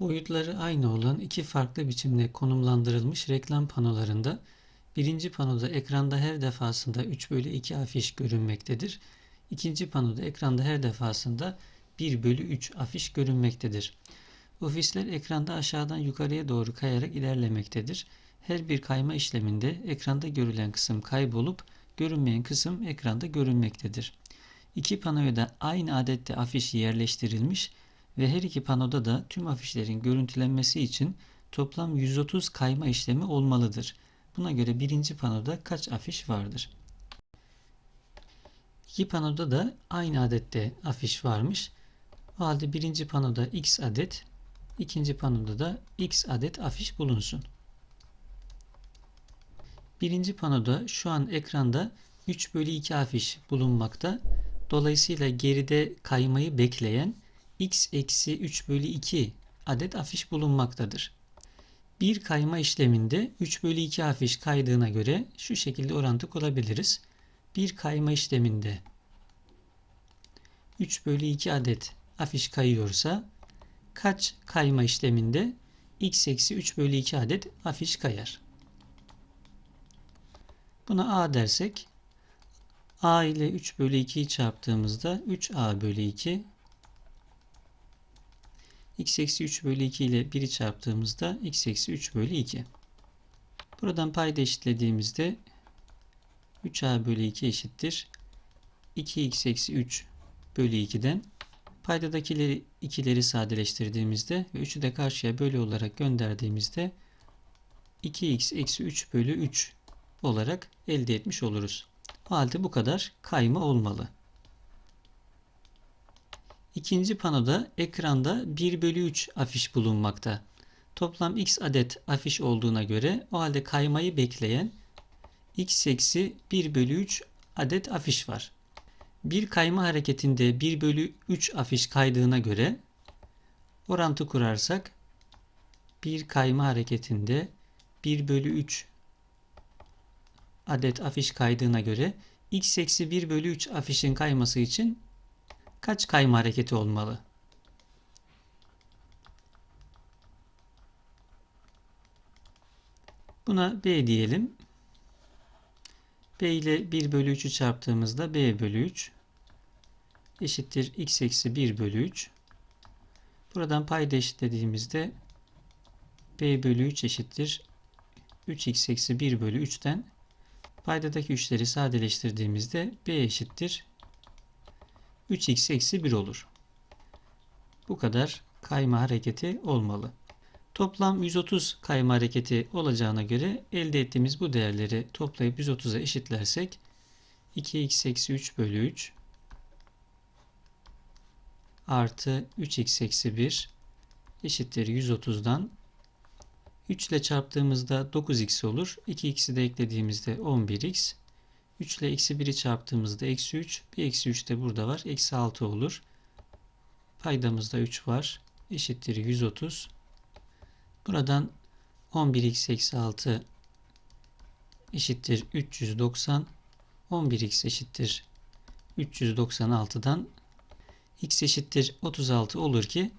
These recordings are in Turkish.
Boyutları aynı olan iki farklı biçimde konumlandırılmış reklam panolarında birinci panoda ekranda her defasında 3 bölü 2 afiş görünmektedir. İkinci panoda ekranda her defasında 1 bölü 3 afiş görünmektedir. Ofisler ekranda aşağıdan yukarıya doğru kayarak ilerlemektedir. Her bir kayma işleminde ekranda görülen kısım kaybolup görünmeyen kısım ekranda görünmektedir. İki panoya da aynı adette afiş yerleştirilmiş ve her iki panoda da tüm afişlerin görüntülenmesi için toplam 130 kayma işlemi olmalıdır. Buna göre birinci panoda kaç afiş vardır? İki panoda da aynı adette afiş varmış. O halde birinci panoda x adet, ikinci panoda da x adet afiş bulunsun. Birinci panoda şu an ekranda 3 bölü 2 afiş bulunmakta. Dolayısıyla geride kaymayı bekleyen x eksi 3 bölü 2 adet afiş bulunmaktadır. Bir kayma işleminde 3 bölü 2 afiş kaydığına göre şu şekilde orantı kurabiliriz. Bir kayma işleminde 3 bölü 2 adet afiş kayıyorsa kaç kayma işleminde x eksi 3 bölü 2 adet afiş kayar? Buna a dersek a ile 3 bölü 2'yi çarptığımızda 3a bölü 2 x eksi 3 bölü 2 ile 1'i çarptığımızda x eksi 3 bölü 2. Buradan payda eşitlediğimizde 3a bölü 2 eşittir. 2x eksi 3 bölü 2'den paydadakileri ikileri sadeleştirdiğimizde ve 3'ü de karşıya bölü olarak gönderdiğimizde 2x eksi 3 bölü 3 olarak elde etmiş oluruz. O halde bu kadar kayma olmalı. İkinci panoda ekranda 1 bölü 3 afiş bulunmakta. Toplam x adet afiş olduğuna göre o halde kaymayı bekleyen x eksi 1 bölü 3 adet afiş var. Bir kayma hareketinde 1 bölü 3 afiş kaydığına göre orantı kurarsak bir kayma hareketinde 1 bölü 3 adet afiş kaydığına göre x eksi 1 bölü 3 afişin kayması için kaç kayma hareketi olmalı? Buna b diyelim. b ile 1 bölü 3'ü çarptığımızda b bölü 3 eşittir x eksi 1 bölü 3. Buradan payda eşitlediğimizde b bölü 3 eşittir 3x eksi 1 bölü 3'ten paydadaki 3'leri sadeleştirdiğimizde b eşittir 3x eksi 1 olur. Bu kadar kayma hareketi olmalı. Toplam 130 kayma hareketi olacağına göre elde ettiğimiz bu değerleri toplayıp 130'a eşitlersek 2x eksi 3 bölü 3 artı 3x eksi 1 eşittir 130'dan 3 ile çarptığımızda 9x olur. 2x'i de eklediğimizde 11x 3 ile eksi 1'i çarptığımızda eksi 3. Bir eksi 3 de burada var. Eksi 6 olur. Paydamızda 3 var. Eşittir 130. Buradan 11x eksi 6 eşittir 390. 11x eşittir 396'dan x eşittir 36 olur ki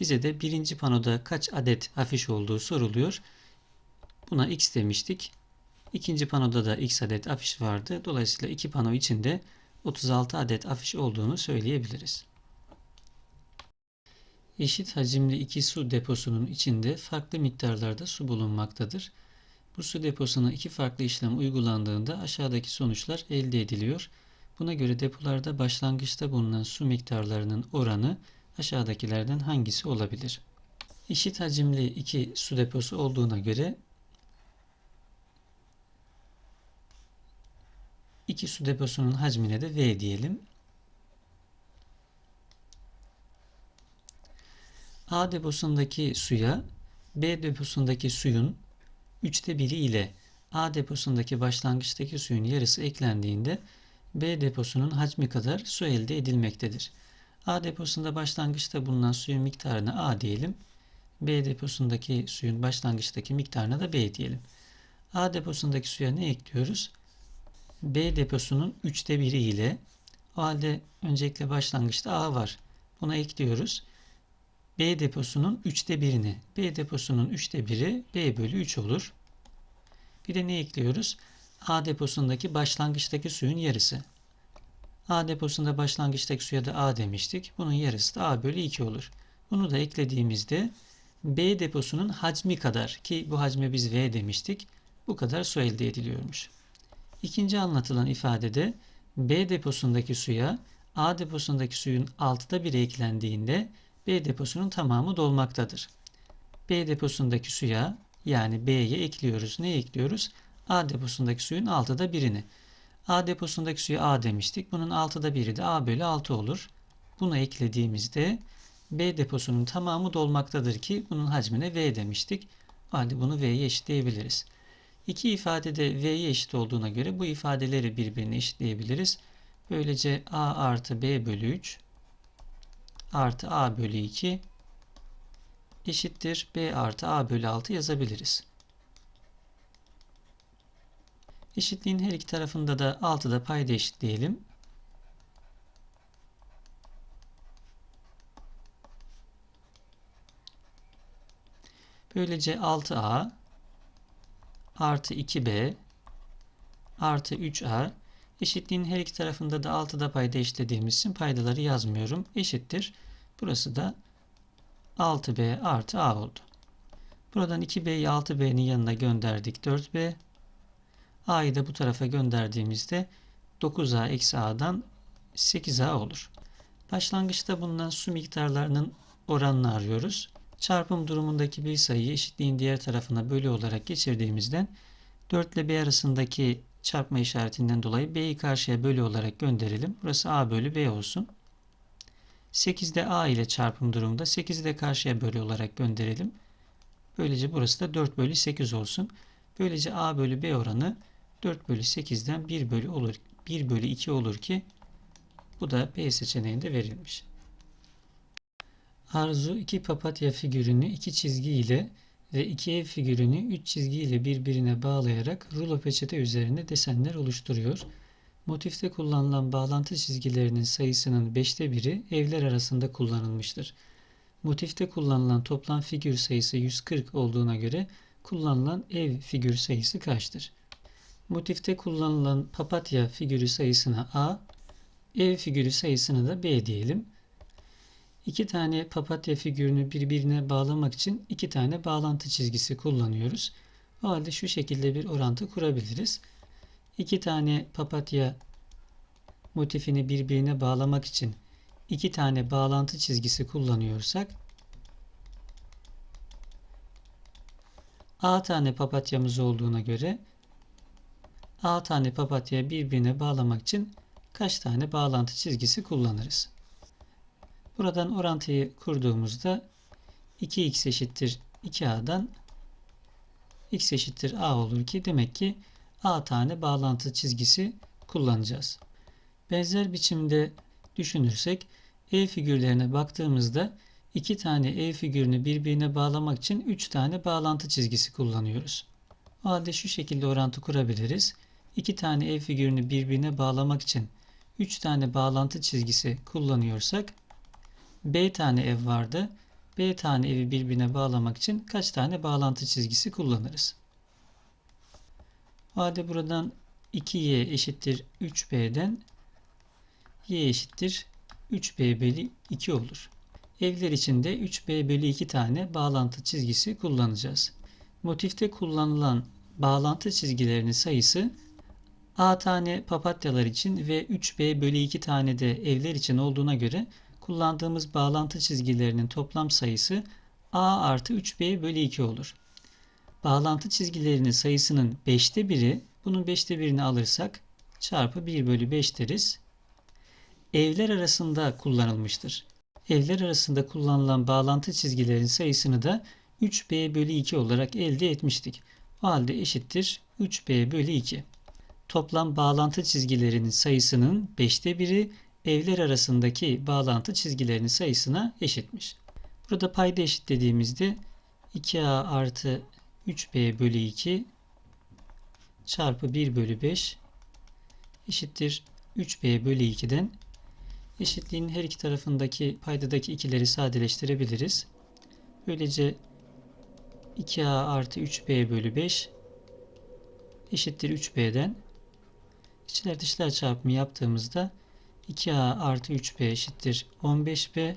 bize de birinci panoda kaç adet afiş olduğu soruluyor. Buna x demiştik. İkinci panoda da x adet afiş vardı. Dolayısıyla iki pano içinde 36 adet afiş olduğunu söyleyebiliriz. Eşit hacimli iki su deposunun içinde farklı miktarlarda su bulunmaktadır. Bu su deposuna iki farklı işlem uygulandığında aşağıdaki sonuçlar elde ediliyor. Buna göre depolarda başlangıçta bulunan su miktarlarının oranı aşağıdakilerden hangisi olabilir? Eşit hacimli iki su deposu olduğuna göre iki su deposunun hacmine de V diyelim. A deposundaki suya B deposundaki suyun üçte biri ile A deposundaki başlangıçtaki suyun yarısı eklendiğinde B deposunun hacmi kadar su elde edilmektedir. A deposunda başlangıçta bulunan suyun miktarına A diyelim. B deposundaki suyun başlangıçtaki miktarına da B diyelim. A deposundaki suya ne ekliyoruz? B deposunun üçte biri ile o halde öncelikle başlangıçta A var. Buna ekliyoruz. B deposunun 3'te birini. B deposunun 3'te biri B bölü 3 olur. Bir de ne ekliyoruz? A deposundaki başlangıçtaki suyun yarısı. A deposunda başlangıçtaki suya da A demiştik. Bunun yarısı da A bölü 2 olur. Bunu da eklediğimizde B deposunun hacmi kadar ki bu hacme biz V demiştik. Bu kadar su elde ediliyormuş. İkinci anlatılan ifadede B deposundaki suya A deposundaki suyun altıda biri eklendiğinde B deposunun tamamı dolmaktadır. B deposundaki suya yani B'ye ekliyoruz. Ne ekliyoruz? A deposundaki suyun altıda birini. A deposundaki suya A demiştik. Bunun altıda biri de A bölü 6 olur. Bunu eklediğimizde B deposunun tamamı dolmaktadır ki bunun hacmine V demiştik. O bunu V'ye eşitleyebiliriz. İki ifadede V'ye eşit olduğuna göre bu ifadeleri birbirine eşitleyebiliriz. Böylece A artı B bölü 3 artı A bölü 2 eşittir B artı A bölü 6 yazabiliriz. Eşitliğin her iki tarafında da 6'da payda eşitleyelim. Böylece 6A artı 2B artı 3A eşitliğin her iki tarafında da 6'da payda eşitlediğimiz için paydaları yazmıyorum. Eşittir. Burası da 6B artı A oldu. Buradan 2B'yi 6B'nin yanına gönderdik. 4B. A'yı da bu tarafa gönderdiğimizde 9A eksi A'dan 8A olur. Başlangıçta bulunan su miktarlarının oranını arıyoruz. Çarpım durumundaki bir sayıyı eşitliğin diğer tarafına bölü olarak geçirdiğimizden 4 ile B arasındaki çarpma işaretinden dolayı B'yi karşıya bölü olarak gönderelim. Burası A bölü B olsun. 8'de A ile çarpım durumunda 8'i de karşıya bölü olarak gönderelim. Böylece burası da 4 bölü 8 olsun. Böylece A bölü B oranı 4 bölü 8'den 1 bölü olur. 1 bölü 2 olur ki bu da B seçeneğinde verilmiş. Arzu iki papatya figürünü iki çizgi ile ve iki ev figürünü üç çizgi ile birbirine bağlayarak rulo peçete üzerinde desenler oluşturuyor. Motifte kullanılan bağlantı çizgilerinin sayısının beşte biri evler arasında kullanılmıştır. Motifte kullanılan toplam figür sayısı 140 olduğuna göre kullanılan ev figür sayısı kaçtır? Motifte kullanılan papatya figürü sayısına A, ev figürü sayısına da B diyelim. İki tane papatya figürünü birbirine bağlamak için iki tane bağlantı çizgisi kullanıyoruz. O halde şu şekilde bir orantı kurabiliriz. İki tane papatya motifini birbirine bağlamak için iki tane bağlantı çizgisi kullanıyorsak A tane papatyamız olduğuna göre A tane papatya birbirine bağlamak için kaç tane bağlantı çizgisi kullanırız? Buradan orantıyı kurduğumuzda 2x eşittir 2a'dan x eşittir a olur ki demek ki a tane bağlantı çizgisi kullanacağız. Benzer biçimde düşünürsek E figürlerine baktığımızda iki tane E figürünü birbirine bağlamak için 3 tane bağlantı çizgisi kullanıyoruz. O halde şu şekilde orantı kurabiliriz. İki tane E figürünü birbirine bağlamak için 3 tane bağlantı çizgisi kullanıyorsak B tane ev vardı. B tane evi birbirine bağlamak için kaç tane bağlantı çizgisi kullanırız? O halde buradan 2y eşittir 3b'den y eşittir 3b bölü 2 olur. Evler içinde 3b bölü 2 tane bağlantı çizgisi kullanacağız. Motifte kullanılan bağlantı çizgilerinin sayısı A tane papatyalar için ve 3b bölü 2 tane de evler için olduğuna göre kullandığımız bağlantı çizgilerinin toplam sayısı a artı 3b bölü 2 olur. Bağlantı çizgilerinin sayısının 5'te 1'i, bunun 5'te 1'ini alırsak çarpı 1 bölü 5 deriz. Evler arasında kullanılmıştır. Evler arasında kullanılan bağlantı çizgilerin sayısını da 3b bölü 2 olarak elde etmiştik. O halde eşittir 3b bölü 2. Toplam bağlantı çizgilerinin sayısının 5'te 1'i evler arasındaki bağlantı çizgilerinin sayısına eşitmiş. Burada payda eşitlediğimizde 2a artı 3b bölü 2 çarpı 1 bölü 5 eşittir 3b bölü 2'den Eşitliğin her iki tarafındaki paydadaki ikileri sadeleştirebiliriz. Böylece 2a artı 3b bölü 5 eşittir 3b'den içler dışlar çarpımı yaptığımızda 2a artı 3b eşittir 15b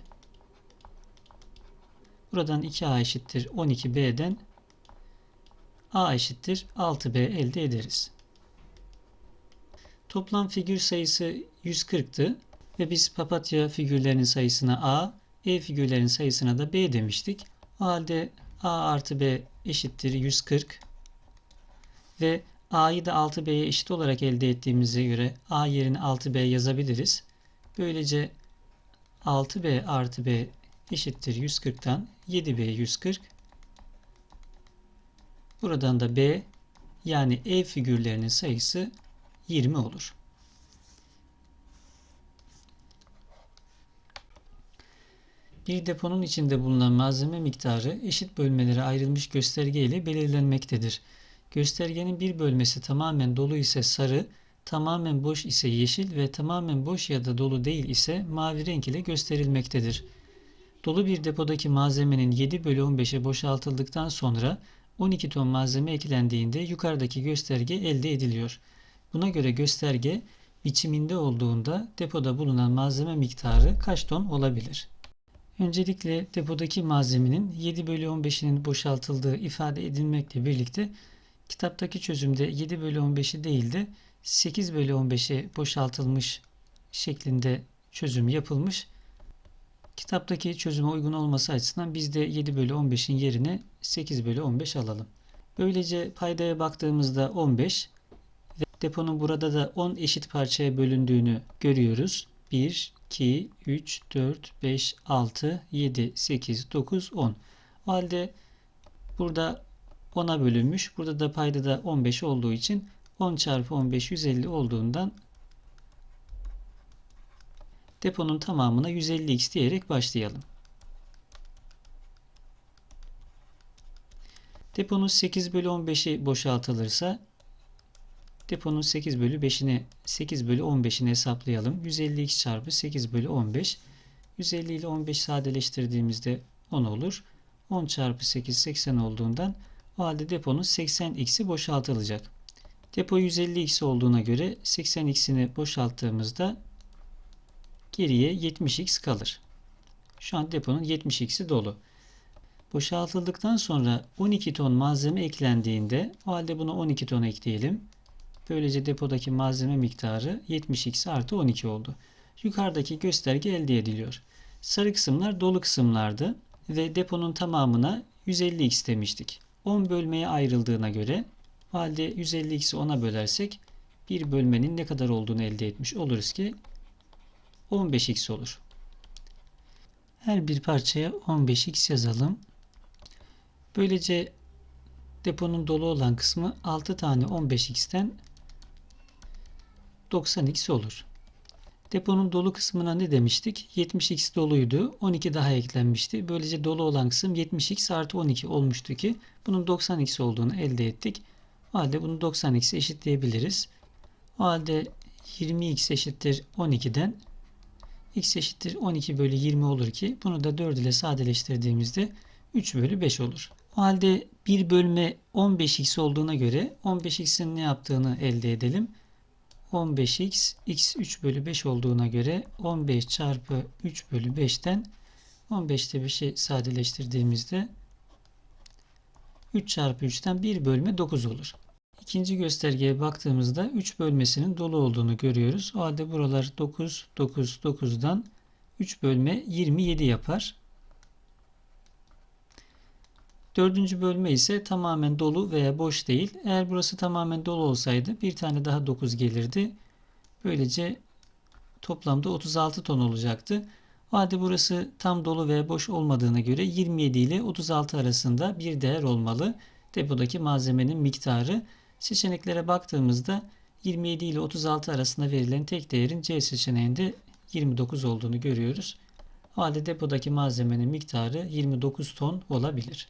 buradan 2a eşittir 12b'den a eşittir 6b elde ederiz. Toplam figür sayısı 140'tı ve biz papatya figürlerinin sayısına a, e figürlerin sayısına da b demiştik. O halde a artı b eşittir 140 ve a'yı da 6b'ye eşit olarak elde ettiğimize göre a yerine 6b yazabiliriz. Böylece 6b artı b eşittir 140'tan 7b 140. Buradan da b yani e figürlerinin sayısı 20 olur. Bir deponun içinde bulunan malzeme miktarı eşit bölmelere ayrılmış gösterge ile belirlenmektedir. Göstergenin bir bölmesi tamamen dolu ise sarı, tamamen boş ise yeşil ve tamamen boş ya da dolu değil ise mavi renk ile gösterilmektedir. Dolu bir depodaki malzemenin 7 bölü 15'e boşaltıldıktan sonra 12 ton malzeme eklendiğinde yukarıdaki gösterge elde ediliyor. Buna göre gösterge biçiminde olduğunda depoda bulunan malzeme miktarı kaç ton olabilir? Öncelikle depodaki malzemenin 7 bölü 15'inin boşaltıldığı ifade edilmekle birlikte kitaptaki çözümde 7 bölü 15'i değil de 8 bölü 15'e boşaltılmış şeklinde çözüm yapılmış. Kitaptaki çözüme uygun olması açısından biz de 7 bölü 15'in yerine 8 bölü 15 alalım. Böylece paydaya baktığımızda 15 ve deponun burada da 10 eşit parçaya bölündüğünü görüyoruz. 1, 2, 3, 4, 5, 6, 7, 8, 9, 10. O halde burada 10'a bölünmüş. Burada da payda da 15 olduğu için 10 çarpı 15 150 olduğundan deponun tamamına 150x diyerek başlayalım. Deponun 8 bölü 15'i boşaltılırsa deponun 8 bölü 5'ini 8 bölü 15'ini hesaplayalım. 150x çarpı 8 bölü 15. 150 ile 15 sadeleştirdiğimizde 10 olur. 10 çarpı 8 80 olduğundan o halde deponun 80x'i boşaltılacak. Depo 150x olduğuna göre 80x'ini boşalttığımızda geriye 70x kalır. Şu an deponun 70x'i dolu. Boşaltıldıktan sonra 12 ton malzeme eklendiğinde o halde buna 12 ton ekleyelim. Böylece depodaki malzeme miktarı 70x artı 12 oldu. Yukarıdaki gösterge elde ediliyor. Sarı kısımlar dolu kısımlardı ve deponun tamamına 150x demiştik. 10 bölmeye ayrıldığına göre o halde 150x'i 10'a bölersek bir bölmenin ne kadar olduğunu elde etmiş oluruz ki 15x olur. Her bir parçaya 15x yazalım. Böylece deponun dolu olan kısmı 6 tane 15x'ten 90x olur. Deponun dolu kısmına ne demiştik? 70x doluydu. 12 daha eklenmişti. Böylece dolu olan kısım 70x artı 12 olmuştu ki bunun 90x olduğunu elde ettik. O halde bunu 90x'e eşitleyebiliriz. O halde 20x eşittir 12'den x eşittir 12 bölü 20 olur ki bunu da 4 ile sadeleştirdiğimizde 3 bölü 5 olur. O halde bir bölme 15x olduğuna göre 15x'in ne yaptığını elde edelim. 15x x 3 bölü 5 olduğuna göre 15 çarpı 3 bölü 5'ten 15'te 5'i sadeleştirdiğimizde 3 çarpı 3'ten 1 bölme 9 olur. İkinci göstergeye baktığımızda 3 bölmesinin dolu olduğunu görüyoruz. O halde buralar 9, 9, 9'dan 3 bölme 27 yapar. Dördüncü bölme ise tamamen dolu veya boş değil. Eğer burası tamamen dolu olsaydı bir tane daha 9 gelirdi. Böylece toplamda 36 ton olacaktı. O halde burası tam dolu veya boş olmadığına göre 27 ile 36 arasında bir değer olmalı. Depodaki malzemenin miktarı. Seçeneklere baktığımızda 27 ile 36 arasında verilen tek değerin C seçeneğinde 29 olduğunu görüyoruz. O halde depodaki malzemenin miktarı 29 ton olabilir.